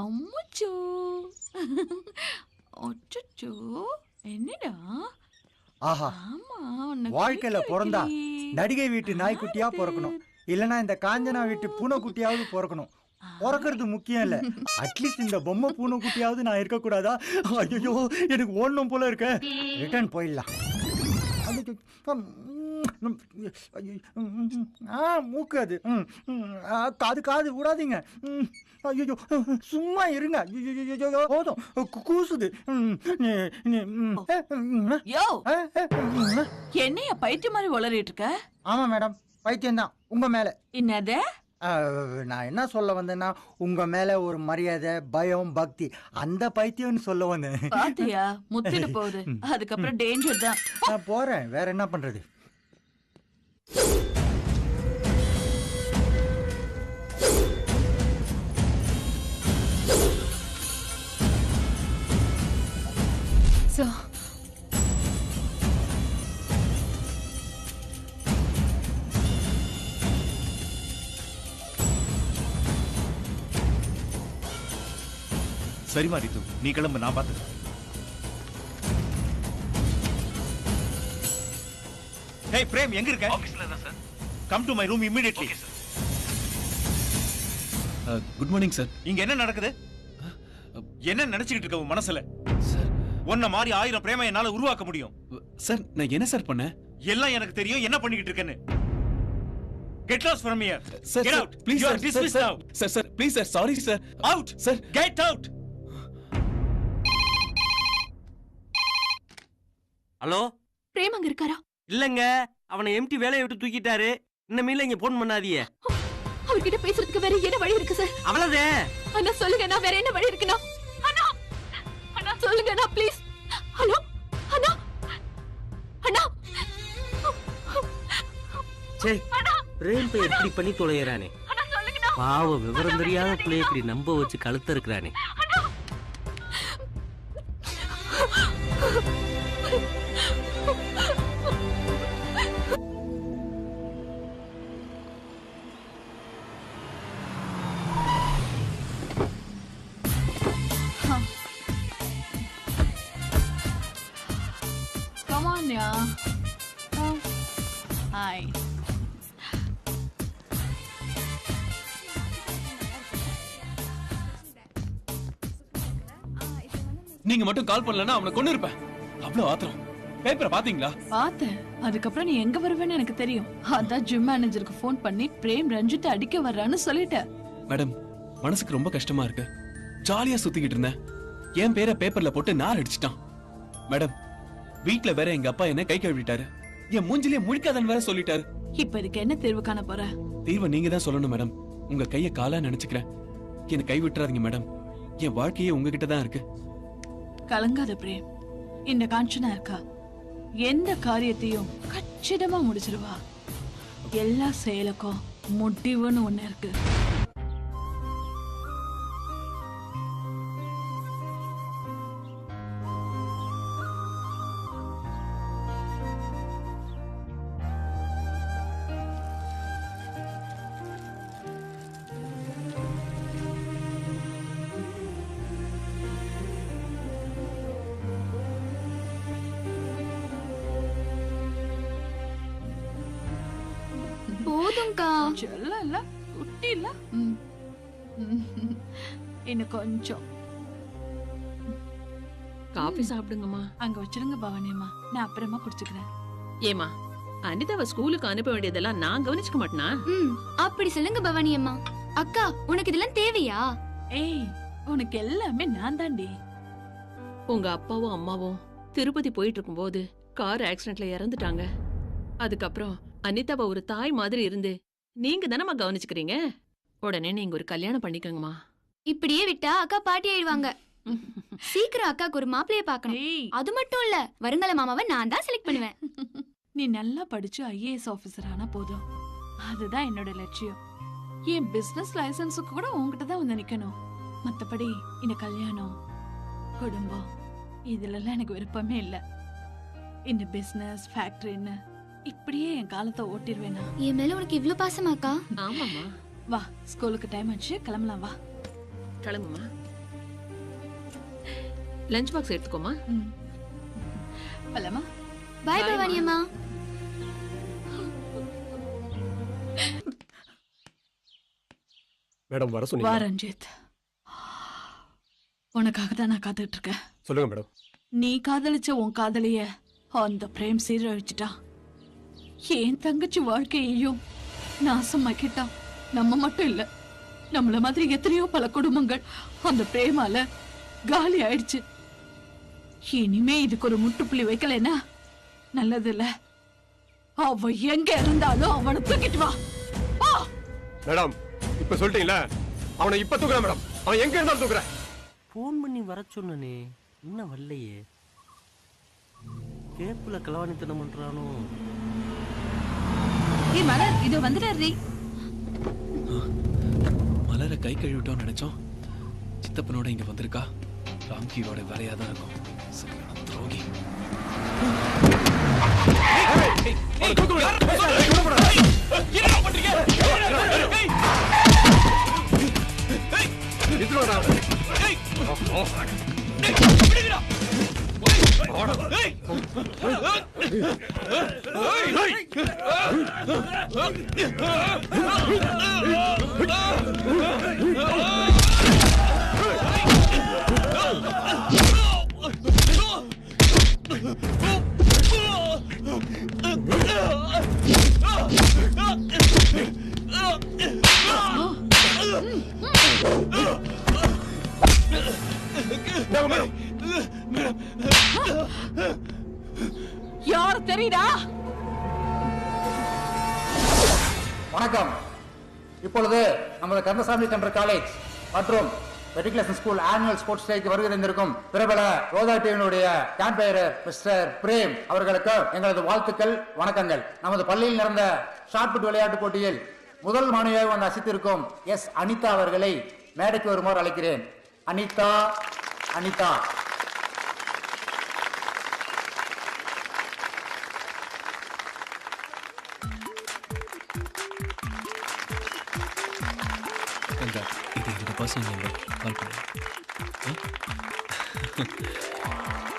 அம்முச்சோ அச்சச்சோ என்னடா? ஆஹா. வாழ்க்கையில பிறந்தா. நடிகை வீட்டு நாய்க்குட்டியா பிறக்கணும். இல்லனா இந்த காஞ்சனா வீட்டு பூனைக்குட்டியாவது பிறக்கணும். பிறக்கிறது முக்கியம் இல்ல. அட்லீஸ்ட் இந்த பொம்மை பூனைக்குட்டியாவது நான் இருக்கக்கூடாதா? ஐயோ எனக்கு ஓடணும் போல இருக்க. ரிட்டர்ன் போயிடலாம். ஆ மூக்கு அது. ம், காது காது விடாதீங்க ஐயோ சும்மா இருங்க. போதும். கூசுது. என்னைய பைத்திய மாதிரி உளறிட்டு இருக்க? ஆமா மேடம். பைத்தியம்தான். உங்க மேல. என்னது? நான் என்ன சொல்ல வந்தேன்னா உங்க மேல ஒரு மரியாதை பயம் பக்தி அந்த பைத்தியம்னு சொல்ல வந்தேன். பாத்தியா? முத்திட்டு போகுது. அதுக்கப்புறம் டேஞ்சர் தான். நான் போறேன். வேற என்ன பண்றது? சரிமா ரித்து நீ கிளம்பு நான் பார்த்துக்கிறேன் ஹேய் பிரேம் எங்க இருக்க? ஆபீஸ்ல தான் sir. Come to my room immediately good morning sir இங்க என்ன நடக்குது? என்ன நினைச்சுக்கிட்டு இருக்க உன் மனசுல? சார் உன்ன மாதிரி ஆயிரம் பிரேம என்னால உருவாக்க முடியும். சார் நான் என்ன சார் பண்ணேன் எல்லாம் எனக்கு தெரியும் என்ன பண்ணிக்கிட்டு இருக்கேன்னு. Get lost from here sir get sir out please you sir are dismissed sir now sir sir please sir sorry sir out sir get out hello? Prem அங்க இருக்காரா? இல்லங்க அவனை எம்டி வேலையை விட்டு தூக்கிட்டாரு. இன்னமேல இங்க போன் பண்ணாதீங்க. அவர்கிட்ட பேசுறதுக்கு வேற என்ன வழி இருக்கு சார் அவ்வளவுதே. அண்ணா சொல்லுங்க நான் வேற என்ன வழி இருக்குண்ணா? அண்ணா அண்ணா சொல்லுங்க அண்ணா ப்ளீஸ் ஹலோ அண்ணா. அண்ணா. சே பிரேம் பை எப்படி பண்ணி சொல்லுங்கண்ணா. பாவம் விவரம் தெரியாத பிள்ளை இப்படி நம்ப வச்சு கழுத்த இருக்கிறானே. Oh. Hi. நீங்க மட்டும் கால் பண்ணலன்னா அவனை கொண்டு இருப்பேன் அவ்வளவு ஆத்திரம். பேப்பரை பாத்தீங்களா பார்த்தேன். அதுக்கப்புறம் நீ எங்க வருவேன்னு எனக்கு தெரியும். அதான் ஜிம் மேனேஜருக்கு ஃபோன் பண்ணி பிரேம் ரஞ்சித் அடிக்க வர்றான்னு சொல்லிட்டேன். மேடம் மனசுக்கு ரொம்ப கஷ்டமா இருக்கு. ஜாலியா சுத்திக்கிட்டு இருந்தேன். என் பேரை பேப்பர்ல போட்டு நார் அடிச்சிட்டான். மேடம் வீட்ல வேற எங்க அப்பா என்ன கை கழுவிட்டாரு. என் மூஞ்சிலே முழிக்காதன்னு வேற சொல்லிட்டாரு. இப்ப இதுக்கு என்ன தேர்வு காண போற? தீர்வை நீங்க தான் சொல்லணும் மேடம். உங்க கைய காலா நினைச்சுக்கிறேன். என்னை கை விட்டுறாதீங்க மேடம். என் வாழ்க்கையே உங்ககிட்ட தான் இருக்கு. கலங்காத பிரேம். இந்த காஞ்சனா இருக்கா? எந்த காரியத்தையும் கச்சிதமா முடிச்சிருவா? எல்லா செயலுக்கும் முடிவுன்னு ஒண்ணு இருக்கு. போதும்க்கா. செல்லம் இல்ல குட்டி இல்ல. இன்னும் கொஞ்சம். காஃபி சாப்பிடுங்கம்மா. அங்க வச்சிருங்க பவானியம்மா நான் அப்புறமா குடிச்சுக்கிறேன். ஏமா அனிதாவை ஸ்கூலுக்கு அனுப்ப வேண்டியதெல்லாம் நான் கவனிச்சுக்க மாட்டேனா? ம் அப்படி சொல்லுங்க பவானி அம்மா. அக்கா உனக்கு இதெல்லாம் தேவையா? ஏய் உனக்கு எல்லாமே நான் தாண்டி உங்க அப்பாவும் அம்மாவும் திருப்பதி போயிட்டு இருக்கும்போது கார் ஆக்சிடென்ட்ல இறந்துட்டாங்க. அதுக்கப்புறம் அனிதாவை ஒரு தாய் மாதிரி இருந்து நீங்க தானம்மா கவனிச்சுக்கிறீங்க? உடனே நீங்க ஒரு கல்யாணம் பண்ணிக்கோங்கம்மா. இப்படியே விட்டா அக்கா பாட்டி ஆயிடுவாங்க. சீக்கிரம் அக்காக்கு ஒரு மாப்பிளைய பார்க்கணும். ஏய். அது மட்டும் இல்ல வருங்கால மாமாவை நான் தான் செலக்ட் பண்ணுவேன். நீ நல்லா படிச்சு ஐஏஎஸ் ஆபீசர் ஆனா போதும். அதுதான் என்னோட லட்சியம். என் பிசினஸ் லைசன்ஸுக்கு கூட உன்கிட்ட தான் வந்து நிக்கணும். மத்தபடி இந்த கல்யாணம் குடும்பம் இதுல எல்லாம் எனக்கு விருப்பமே இல்ல. இந்த பிசினஸ் ஃபேக்டரின்னு இப்படியே என் காலத்தை ஓட்டிடுவேனா என் மேல உனக்கு இவ்ளோ பாசமாக்கா ஆமாம்மா. வா ஸ்கூலுக்கு டைம் ஆச்சு கிளம்பலாம் வா. கிளம்புமா லஞ்ச் பாக்ஸ் எடுத்துக்கோமா ம். போலாமா பாய் பவானி அம்மா. மேடம் வர வா சொன்னீங்க ரஞ்சித். உனக்காக தான் நான் காத்துட்டு இருக்கேன். சொல்லுங்க மேடம். நீ காதலிச்ச உன் காதலிய அந்த பிரேம் சீரழிச்சிட்டான் என் தங்கச்சி வாழ்க்கையையும் நாசமாக்கிட்டான் நம்ம மட்டும் இல்ல. நம்மள மாதிரி எத்தனையோ பல குடும்பங்கள் அந்த பிரேமால காலி ஆயிடுச்சு. இனிமே இதுக்கு ஒரு முட்டுப்புள்ளி வைக்கலைன்னா நல்லது இல்ல அவ எங்க இருந்தாலும் அவனை தூக்கிட்டு வா. வா மேடம் இப்ப சொல்லிட்டீங்களா? அவனை இப்ப தூக்குறேன் மேடம். அவன் எங்க இருந்தாலும் தூக்குறேன். ஃபோன் பண்ணி வர சொன்னனே இன்னும் வரலையே. கேப்புல கலவாணித்தனம் பண்றானோ? ஏய் மலர் இது வந்துடாரு மலரை கை கழுவிட்டோம்னு நினைச்சோம் சித்தப்பனோட இங்க வந்திருக்கா ராம்கியோட வேலையா தான் இருக்கும் சரியான துரோகி அவனை தூக்கு மேடம். யார் தெரியுதா? வணக்கம். இப்பொழுது நமது கந்தசாமி சென்டர் காலேஜ் மற்றும் மெட்ரிகுலேஷன் ஸ்கூல் ஆனுவல் ஸ்போர்ட்ஸ் டேக்கு வருகை தந்திருக்கும் பிரபல ரோதா டீமினுடைய கேம்பையர் மிஸ்டர் பிரேம் அவர்களுக்கு எங்களது வாழ்த்துக்கள் வணக்கங்கள். நமது பள்ளியில் நடந்த ஷார்ட்புட் விளையாட்டு போட்டியில் முதல் மாணவியாக வந்து அசித்திருக்கும் எஸ் அனிதா அவர்களை மேடைக்கு வருமாறு அழைக்கிறேன். அனிதா அனிதா. கங்கா இது என்னோட பர்சனல் நம்பர் கால் பண்ணு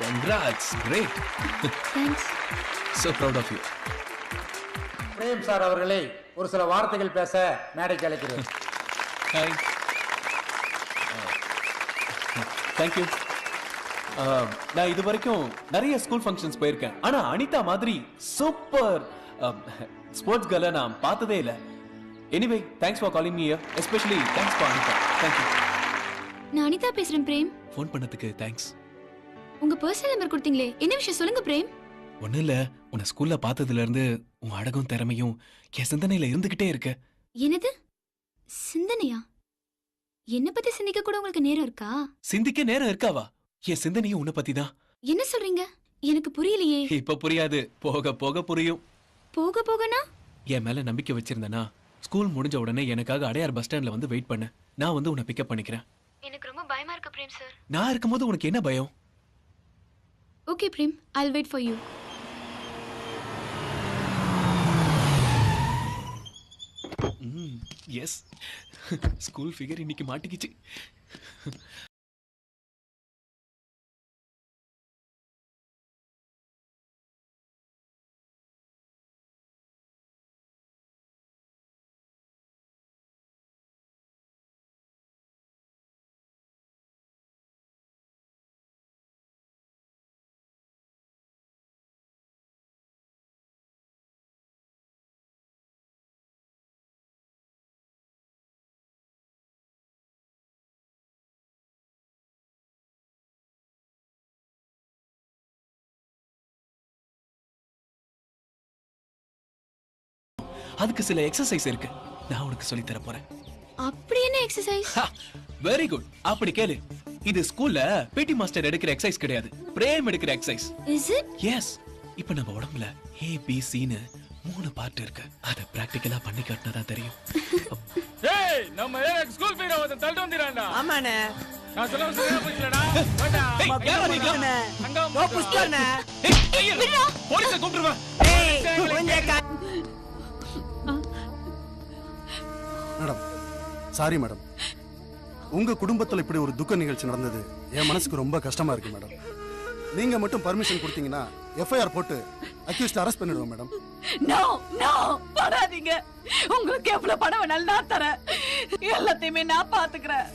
congrats great thanks so proud of you. Prem sir அவர்களை ஒரு சில வார்த்தைகள் பேச மேடைக்கு அழைக்கிறேன். தேங்க்யூ நான் இது வரைக்கும் நிறைய ஸ்கூல் ஃபங்க்ஷன்ஸ் போயிருக்கேன். ஆனா அனிதா மாதிரி சூப்பர் ஸ்போர்ட்ஸ் கேர்ல நான் பார்த்ததே இல்ல. Anyway thanks for calling me especially thanks for Anitha thank you நான் அனிதா பேசுறேன் பிரேம். ஃபோன் பண்ணதுக்கு தேங்க்ஸ் உங்க பர்சனல் நம்பர் கொடுத்தீங்களே. என்ன விஷயம் சொல்லுங்க பிரேம்? ஒன்றும் இல்லை. உன்னை ஸ்கூல்ல பார்த்ததுல இருந்து உன் அழகும் திறமையும் என் சிந்தனையில இருந்துகிட்டே இருக்கு. என்னது? சிந்தனையா? என்ன பத்தி சிந்திக்க கூட உங்களுக்கு நேரம் இருக்கா? சிந்திக்க நேரம் இருக்காவா? என் சிந்தனையும் உன்னை பத்தி தான் என்ன சொல்றீங்க? எனக்கு புரியலையே. இப்ப புரியாது. போக போக புரியும். போக போகனா? என் மேல நம்பிக்கை வச்சிருந்தனா? ஸ்கூல் முடிஞ்ச உடனே எனக்காக அடையார் பஸ் ஸ்டாண்ட்ல வந்து வெயிட் பண்ண. நான் வந்து உன்னை பிக்கப் பண்ணிக்கிறேன். எனக்கு ரொம்ப பயமா இருக்கு பிரேம் சார் நான் இருக்கும்போது உனக்கு என்ன பயம்? Okay Prem. I wait for you as school figure இன்னைக்கு மாட்டிக்கிச்சு. அதுக்கு சில எக்ஸசைஸ் இருக்கு. நான் உனக்கு சொல்லி தர போறேன். அப்படி என்ன எக்ஸசைஸ் வெரி குட் அப்படி கேளு. இது ஸ்கூல்ல பிடி மாஸ்டர் எடுக்கிற எக்ஸசைஸ் கிடையாது. பிரேம் எடுக்கிற எக்ஸசைஸ் இஸ் இட் எஸ் இப்ப நம்ம உடம்புல ஏ பி சின்னு மூணு பார்ட் இருக்கு. அத பிராக்டிக்கலா பண்ணி காட்டினா தெரியும். ஏய் நம்ம ஏரியாக்கு ஸ்கூல் ஃபீஸ் வந்து தள்ளிட்டு வந்திரான்டா ஆமாண்ணே. நான் சொல்ல சரியா போச்சுலடா வேண்டா ஏய், யாரா நீங்க? அங்க ஏய், ஐயா, போலீஸை கூப்பிட்டுருவா மேடம் சாரி மேடம். உங்க குடும்பத்தில் இப்படி ஒரு துக்க நிகழ்ச்சி நடந்தது என் மனசுக்கு ரொம்ப கஷ்டமா இருக்கு மேடம். நீங்க மட்டும் பர்மிஷன் கொடுத்தீங்கன்னா எஃப்ஐஆர் போட்டு அக்யூஸ்ட் அரெஸ்ட் பண்ணிடுவோம் மேடம். நோ நோ படாதீங்க உங்களுக்கு எவ்வளவு பணம் வேணாலும் நான் தரேன். எல்லாத்தையுமே நான் பாத்துக்கிறேன்